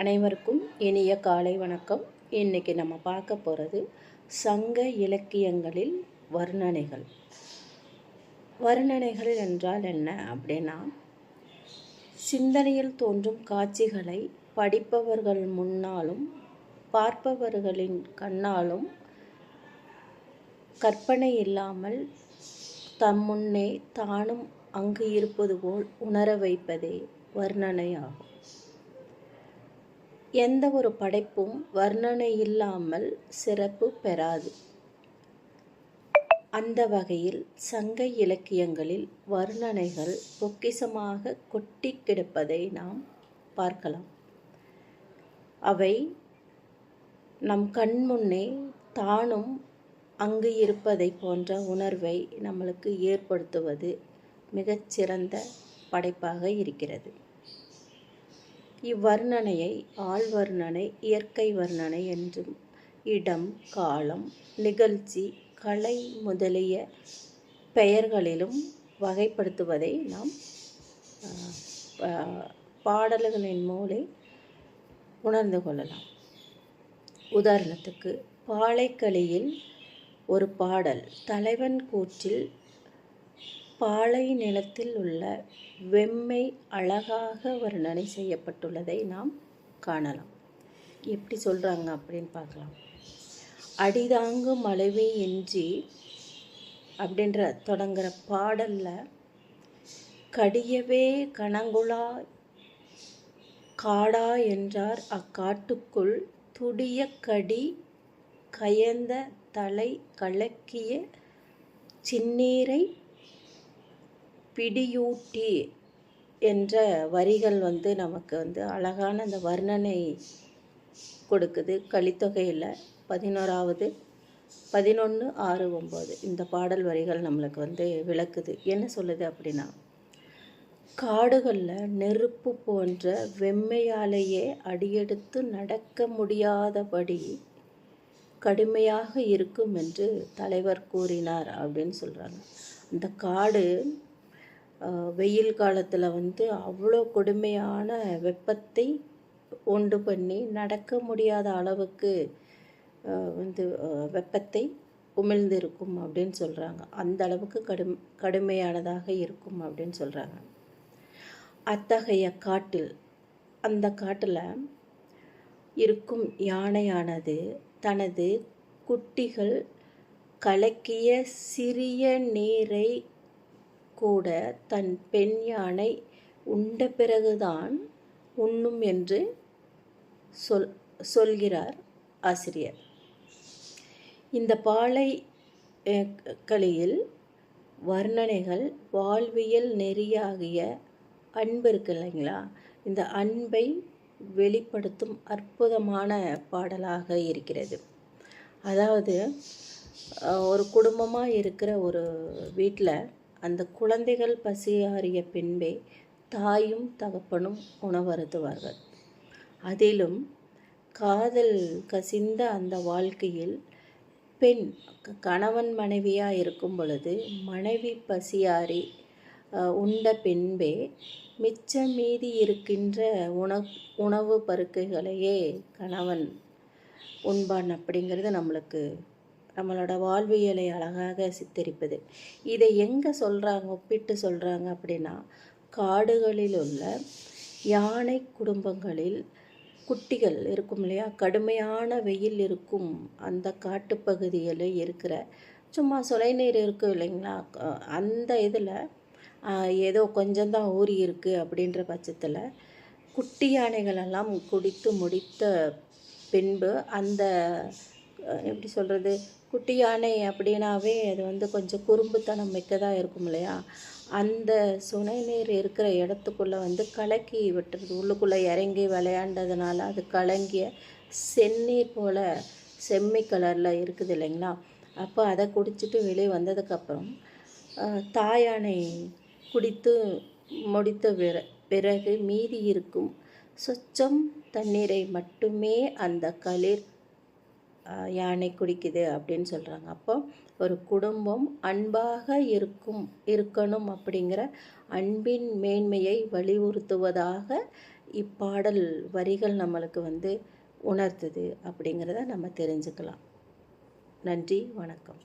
அனைவருக்கும் இனிய காலை வணக்கம். இன்னைக்கு நம்ம பார்க்க போகிறது சங்க இலக்கியங்களில் வர்ணனைகள். வர்ணனைகள் என்றால் என்ன அப்படின்னா சிந்தனையில் தோன்றும் காட்சிகளை படிப்பவர்கள் முன்னாலும் பார்ப்பவர்களின் கண்ணாலும் கற்பனை இல்லாமல் தம் முன்னே தானும் அங்கு இருப்பது போல் உணர வைப்பதே வர்ணனையாகும். எந்த ஒரு படைப்பும் வர்ணனை இல்லாமல் சிறப்பு பெறாது. அந்த வகையில் சங்க இலக்கியங்களில் வர்ணனைகள் பொக்கிசமாக கொட்டி கிடப்பதை நாம் பார்க்கலாம். அவை நம் கண்முன்னே தானும் அங்கு இருப்பதை போன்ற உணர்வை நம்மளுக்கு ஏற்படுத்துவது மிகச்சிறந்த படைப்பாக இருக்கிறது. இவ்வர்ணனையை ஆழ்வர்ணனை இயற்கை வர்ணனை என்றும் இடம் காலம் நிகழ்ச்சி கலை முதலிய பெயர்களிலும் வகைப்படுத்துவதை நாம் பாடல்களின் மூலை உணர்ந்து கொள்ளலாம். உதாரணத்துக்கு பாலைக்களியில் ஒரு பாடல் தலைவன் கூற்றில் பாலை நிலத்தில் உள்ள வெம்மை அழகாக வர்ணனை செய்யப்பட்டுள்ளதை நாம் காணலாம். எப்படி சொல்கிறாங்க அப்படின்னு பார்க்கலாம். அடிதாங்கு மலைவே இன்றி அப்படின்ற தொடங்குகிற பாடலில் கடியவே கணங்குழா காடா என்றார். அக்காட்டுக்குள் துடிய கடி கயந்த தலை கலக்கிய சின்னீரை பிடியூட்டி என்ற வரிகள் வந்து நமக்கு வந்து அழகான அந்த வர்ணனை கொடுக்குது. கலித்தொகையில் பதினோராவது பதினொன்று ஆறு ஒம்பது இந்த பாடல் வரிகள் நம்மளுக்கு வந்து விளக்குது. என்ன சொல்லுது அப்படின்னா காடுகளில் நெருப்பு போன்ற வெம்மையாலேயே அடியெடுத்து நடக்க முடியாதபடி கடுமையாக இருக்கும் என்று தலைவர் கூறினார் அப்படின்னு சொல்கிறாங்க அந்த காடு வெயில் காலத்தில் வந்து அவ்வளோ கொடுமையான வெப்பத்தை உண்டு பண்ணி நடக்க முடியாத அளவுக்கு வந்து வெப்பத்தை உமிழ்ந்திருக்கும் அப்படின்னு சொல்கிறாங்க அந்த அளவுக்கு கடும் கடுமையானதாக இருக்கும் அப்படின்னு சொல்கிறாங்க அத்தகைய காட்டில் அந்த காட்டில் இருக்கும் யானையானது தனது குட்டிகள் கலக்கிய சிறிய நீரை கூட தன் பெண் யானை உண்ட பிறகுதான் உண்ணும் என்று சொல் சொல்கிறார் ஆசிரியர். இந்த பாலை களியில் வர்ணனைகள் வாழ்வியல் நெறியாகிய அன்பு இருக்கு இல்லைங்களா? இந்த அன்பை வெளிப்படுத்தும் அற்புதமான பாடலாக இருக்கிறது. அதாவது ஒரு குடும்பமாக இருக்கிற ஒரு வீட்டில் அந்த குழந்தைகள் பசியாறிய பின்பே தாயும் தகப்பனும் உணவருத்துவார்கள். அதிலும் காதல் கசிந்த அந்த வாழ்க்கையில் பெண் கணவன் மனைவியாக இருக்கும் பொழுது மனைவி பசியாறி உண்ட பின்பே மிச்சம் மீதி இருக்கின்ற உண உணவு பருக்கைகளையே கணவன் உண்பான் அப்படிங்கிறது நம்மளுக்கு நம்மளோட வாழ்வியலை அழகாக சித்தரிப்பது. இதை எங்கே சொல்கிறாங்க ஒப்பிட்டு சொல்கிறாங்க அப்படின்னா காடுகளில் உள்ள யானை குடும்பங்களில் குட்டிகள் இருக்கும் இல்லையா? கடுமையான வெயில் இருக்கும் அந்த காட்டுப்பகுதியில் இருக்கிற சும்மா சொலை நீர் இருக்கும் இல்லைங்களா? அந்த இதில் ஏதோ கொஞ்சம்தான் ஊறி இருக்குது அப்படின்ற பட்சத்தில் குட்டி யானைகளெல்லாம் குடித்து முடித்த பின்பு அந்த எப்படி சொல்கிறது குட்டி யானை அப்படின்னாவே அது வந்து கொஞ்சம் குறும்புத்தனம் மிக்கதாக இருக்கும் இல்லையா? அந்த சுனை நீர் இருக்கிற இடத்துக்குள்ளே வந்து கலக்கி விட்டுறது உள்ளுக்குள்ளே இறங்கி விளையாண்டதுனால அது கலங்கிய செந்நீர் போல் செம்மி கலரில் இருக்குது இல்லைங்களா? அப்போ அதை குடிச்சிட்டு வெளியே வந்ததுக்கப்புறம் தாயானை குடித்து முடித்த பிற பிறகு மீதி இருக்கும் சொச்சம் தண்ணீரை மட்டுமே அந்த களிர் யானை குடிக்குது அப்படின்னு சொல்கிறாங்க அப்போ ஒரு குடும்பம் அன்பாக இருக்கும் இருக்கணும் அப்படிங்கிற அன்பின் மேன்மையை வலியுறுத்துவதாக இப்பாடல் வரிகள் நம்மளுக்கு வந்து உணர்த்துது அப்படிங்கிறத நம்ம தெரிஞ்சுக்கலாம். நன்றி வணக்கம்.